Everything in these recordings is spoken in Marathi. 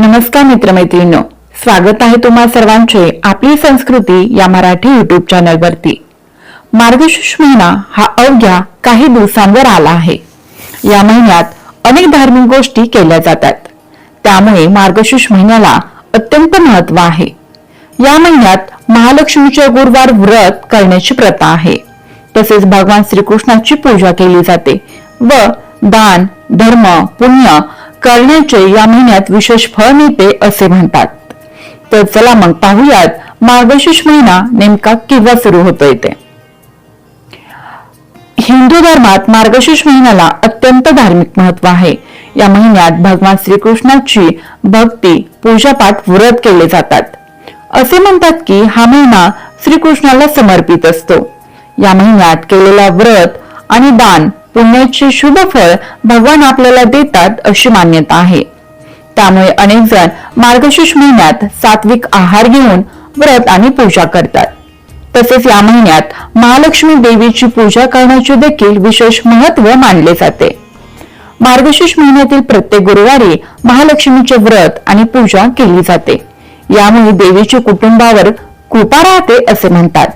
नमस्कार मित्रमैत्रिणींनो स्वागत आहे तुम्हा सर्वांचे आपली संस्कृती या मराठी युट्यूब चॅनलवरती मार्गशीर्ष महिना हा अवघ्या काही दिवसांवर आला आहे. या महिन्यात अनेक धार्मिक गोष्टी केल्या जातात. त्यामुळे मार्गशीर्ष महिन्याला अत्यंत महत्त्व आहे. या महिन्यात महालक्ष्मीचे गुरुवार व्रत करण्याची प्रथा आहे. तसेच भगवान श्रीकृष्णाची पूजा केली जाते व दान धर्म पुण्य करण्याचे या महिन्यात विशेष फळ मिळते असे म्हणतात. तर चला मग पाहूयात मार्गशीर्ष महिना नेमका केव्हा सुरू होतोय ते. हिंदू धर्मात मार्गशीर्ष महिन्याला अत्यंत धार्मिक महत्त्व आहे. या महिन्यात भगवान श्रीकृष्णाची भक्ती पूजापाठ व्रत केले जातात. असे म्हणतात की हा महिना श्रीकृष्णाला समर्पित असतो. या महिन्यात केलेला व्रत आणि दान पुण्याचे शुभ फळ भगवान आपल्याला देतात अशी मान्यता आहे. त्यामुळे अनेक जण मार्गशीर्ष महिन्यात सात्विक आहार घेऊन व्रत आणि पूजा करतात. तसेच या महिन्यात महालक्ष्मी देवीची पूजा करण्याचे देखील विशेष महत्त्व मानले जाते. मार्गशीर्ष महिन्यातील प्रत्येक गुरुवारी महालक्ष्मीचे व्रत आणि पूजा केली जाते. यामुळे देवीची कुटुंबावर कृपा राहते असे म्हणतात.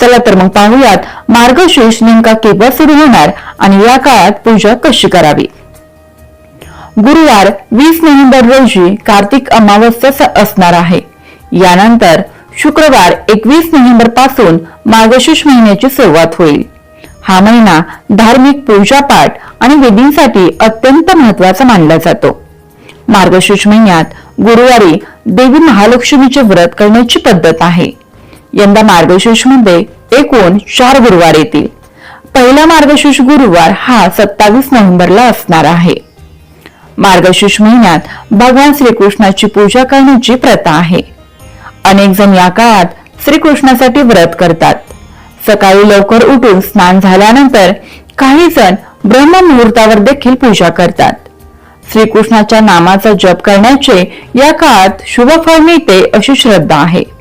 चला तर मग पाहूयात मार्गशीर्ष नेमका केव्हा सुरू होणार आणि या काळात पूजा कशी करावी? गुरुवार वीस नोव्हेंबर रोजी कार्तिक अमावस्या असणार आहे. यानंतर शुक्रवार एकवीस नोव्हेंबरपासून मार्गशीर्ष महिन्याची सुरुवात होईल. हा महिना धार्मिक पूजापाठ आणि विधींसाठी अत्यंत महत्त्वाचा मानला जातो. मार्गशीर्ष महिन्यात गुरुवारी देवी महालक्ष्मीचे व्रत करण्याची पद्धत आहे. यंदा मार्गशीर्षमध्ये एकूण चार गुरुवार येतील. पहिला मार्गशीर्ष गुरुवार हा सत्तावीस नोव्हेंबरला असणार आहे. मार्गशीर्ष महिन्यात भगवान श्रीकृष्णाची पूजा करण्याची प्रथा आहे. अनेक जण या काळात श्रीकृष्णासाठी व्रत करतात. सकाळी लवकर उठून स्नान झाल्यानंतर काही जण ब्रह्म मुहूर्तावर देखील पूजा करतात. श्रीकृष्णाच्या नामाचा जप करण्याचे या काळात शुभ फळ मिळते अशी श्रद्धा आहे.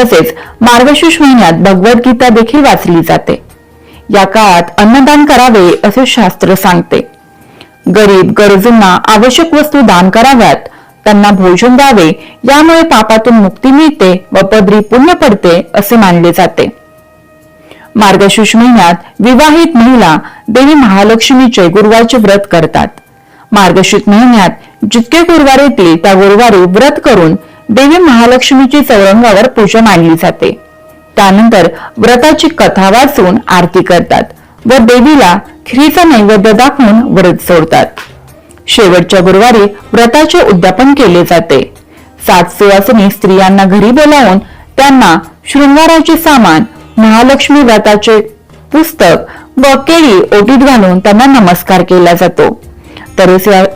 तसेच मार्गशीर्ष महिन्यात भगवद्गीता देखील वाचली जाते. या काळात अन्नदान करावे असे शास्त्र सांगते. गरीब गरजूंना आवश्यक वस्तू दान कराव्यात त्यांना भोजन द्यावे यामुळे पापातून मुक्ती मिळते व पदरी पुण्य पडते असे मानले जाते. मार्गशीर्ष महिन्यात विवाहित महिला देवी महालक्ष्मीचे गुरुवारचे व्रत करतात. मार्गशीर्ष महिन्यात जितके गुरुवार येतील त्या गुरुवारी व्रत करून देवी महालक्ष्मीची चौरंगावर पूजा मांडली जाते. त्यानंतर व्रताची कथा वाचून आरती करतात व देवीला खिरीचा नैवेद्य दाखवून व्रत सोडतात. शेवटच्या गुरुवारी व्रताचे उद्यापन केले जाते. सात सुवासिनी स्त्रियांना घरी बोलावून त्यांना शृंगाराचे सामान महालक्ष्मी व्रताचे पुस्तक व केळी ओटीत घालून त्यांना नमस्कार केला जातो. तसेच या-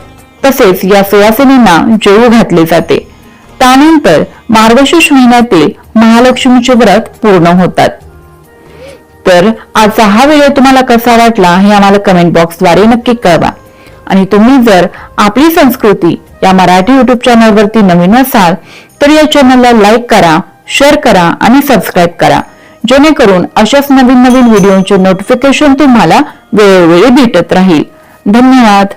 तसेच या सुवासिनींना जेवू घातले जाते. त्यानंतर मार्गशीर्ष महिन्यातील महालक्ष्मीचे व्रत पूर्ण होतात. तर आजचा हा व्हिडिओ तुम्हाला कसा वाटला हे आम्हाला कमेंट बॉक्सद्वारे नक्की कळवा. आणि तुम्ही जर आपली संस्कृती या मराठी युट्यूब चॅनलवरती नवीन असाल तर या चॅनलला लाईक करा शेअर करा आणि सबस्क्राईब करा. जेणेकरून अशाच नवीन नवीन व्हिडिओचे नोटिफिकेशन तुम्हाला वेळोवेळी भेटत राहील. धन्यवाद.